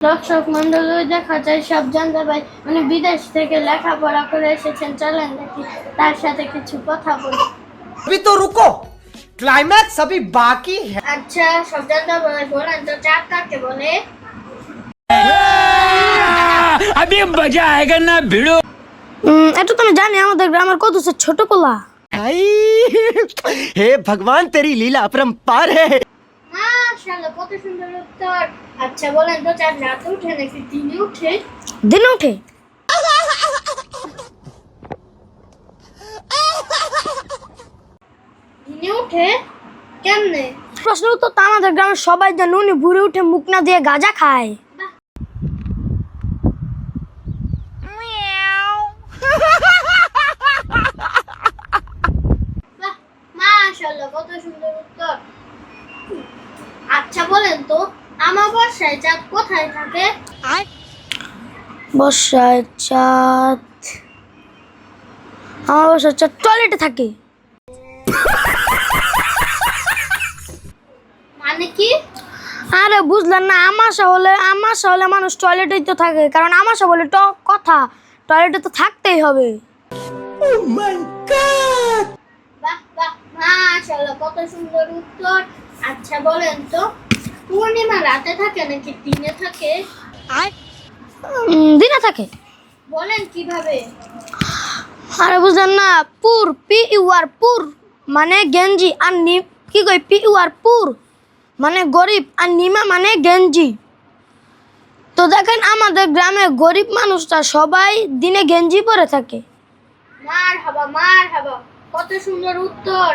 দর্শক মন্ডলী দেখা যায় সব জানতে পাই উনি বিদেশ থেকে লেখাপড়া করে এসেছেন চলেন দেখি তার সাথে কিছু কথা বলি अभी तो रुको क्लाइमैक्स अभी बाकी है আচ্ছা সব জানতে পাই বলেন তো চাঁদ কাকে বলে अभी मजा आएगा ना भिड़ो এটা তো আমি জানি আমাদের গ্রামের কত সে ছোট পোলা आई हे भगवान तेरी लीला अपरंपार है মাশাআল্লাহ কত সুন্দর উত্তর? আচ্ছা বলেন তো চাঁদ রাতে উঠে নাকি দিনে উঠে? দিনে উঠে। দিনে উঠে? কেমনে? প্রশ্ন উত্তর তো আমাদের গ্রামের সবাই জানে উনি ভুরে উঠে মুখ না দিয়ে গাঁজা খায়। মাশাআল্লাহ কত সুন্দর উত্তর। আচ্ছা বলেন তো আমাবস্যায় চাঁদ কোথায় থাকে? বর্ষায় চাঁদ আমার বর্ষায় চাঁদ টয়লেটে থাকে। মানে কি? আরে বুঝলেন না আমাশা হলে আমাশা হলে মানুষ টয়লেটেই তো থাকে কারণ আমাশা বলে ট কথা টয়লেটে তো থাকতেই হবে। বাহ বাহ মাশাআল্লাহ কত সুন্দর উত্তর। আচ্ছা বলেন তো পূর্ণিমা রাতে থাকে নাকি দিনে থাকে? উম, দিনে থাকে। বলেন কীভাবে? আরে বুঝলেন না পুর পি ইউ আর পুর মানে গেঞ্জি আর নি কি কই পি ইউ আর পুর মানে গরিব আর নিমা মানে গেঞ্জি। তো দেখেন আমাদের গ্রামে গরিব মানুষটা সবাই দিনে গেঞ্জি পরে থাকে। মার হাবা মার হাবা কত সুন্দর উত্তর।